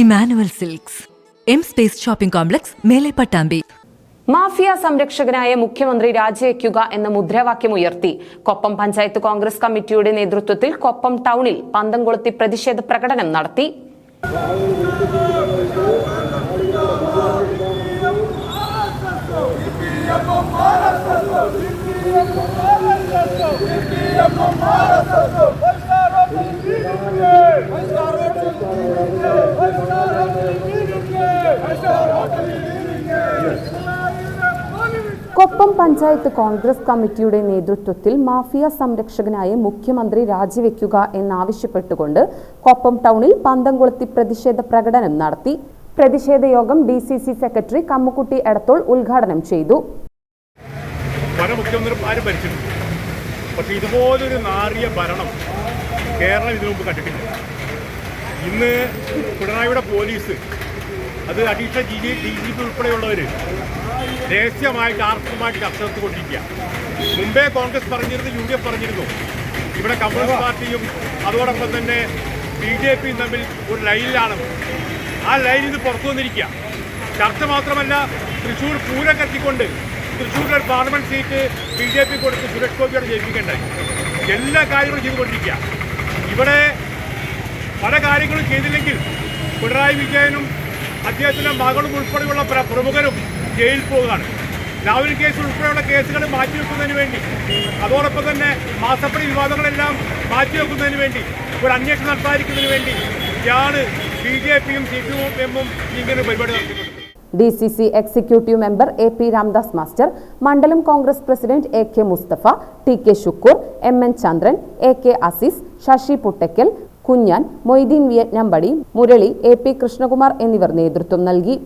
Emmanuel silks. M space shopping complex മേലെ Pattambi mafia സംരക്ഷകനായ മുഖ്യമന്ത്രി രാജിവെക്കുക എന്ന മുദ്രാവാക്യം ഉയർത്തി. കൊപ്പം പഞ്ചായത്ത് കോൺഗ്രസ് കമ്മിറ്റിയുടെ നേതൃത്വത്തിൽ കൊപ്പം ടൗണിൽ പന്തം കൊളുത്തി പ്രതിഷേധ പ്രകടനം നടത്തി. കൊപ്പം പഞ്ചായത്ത് കോൺഗ്രസ് കമ്മിറ്റിയുടെ നേതൃത്വത്തിൽ മാഫിയ സംരക്ഷകനായ മുഖ്യമന്ത്രി രാജിവെക്കുക എന്നാവശ്യപ്പെട്ടുകൊണ്ട് കൊപ്പം ടൗണിൽ പന്തംകുളത്തി പ്രതിഷേധ പ്രകടനം നടത്തി. പ്രതിഷേധ യോഗം D C C secretary Kammukutty Edathol ഉദ്ഘാടനം ചെയ്തു. പക്ഷെ ഇതുപോലൊരു നാറിയ ഭരണം കേരളം ഇതിനു മുമ്പ് കണ്ടിട്ടില്ല. ഇന്ന് പിണറായിയുടെ പോലീസ് അത് additional G D G P ഉൾപ്പെടെയുള്ളവർ രഹസ്യമായിട്ട് ആർക്കുമായിട്ട് ചർച്ച നടത്തിക്കൊണ്ടിരിക്കുക. മുമ്പേ കോൺഗ്രസ് പറഞ്ഞിരുന്നു യു ഡി എഫ് പറഞ്ഞിരുന്നു. ഇവിടെ കമ്മ്യൂണിസ്റ്റ് പാർട്ടിയും അതോടൊപ്പം തന്നെ ബി ജെ പിയും തമ്മിൽ ഒരു ലൈനിലാണ്. ആ ലൈനിൽ നിന്ന് പുറത്തു വന്നിരിക്കുക. ചർച്ച മാത്രമല്ല തൃശ്ശൂർ പൂരം കത്തിക്കൊണ്ട് തൃശ്ശൂരിലെ ഒരു parliament seat B J P കൊടുത്ത് സുരേഷ് ഗോപിയോട് ജയിപ്പിക്കേണ്ടത് എല്ലാ കാര്യങ്ങളും ചെയ്തുകൊണ്ടിരിക്കുക. ഇവിടെ പല കാര്യങ്ങളും ചെയ്തില്ലെങ്കിൽ പിണറായി വിജയനും അദ്ദേഹത്തിന്റെ മകളും ഉൾപ്പെടെയുള്ള പ്രമുഖരും ജയിലിൽ പോവുകയാണ് രാഹുൽ കേസ് ഉൾപ്പെടെയുള്ള കേസുകൾ മാറ്റിവെക്കുന്നതിന് വേണ്ടി അതോടൊപ്പം തന്നെ മാസപ്പടി വിവാദങ്ങളെല്ലാം മാറ്റിവെക്കുന്നതിന് വേണ്ടി ഒരു അന്വേഷണം നടത്താതിരിക്കുന്നതിന് വേണ്ടി ഇയാണ് ബി ജെ പിയും സി പി എമ്മും ഇങ്ങനെ പരിപാടി നടത്തുന്നത് D C C executive member A P Ramdas master മണ്ഡലം Congress president A K Mustafa T K Shukkur M N Chandran A K Azeez Sasi Puttakkal Kunjan Moideen Vietnampadi Murali A P Krishnakumar എന്നിവർ നേതൃത്വം നൽകി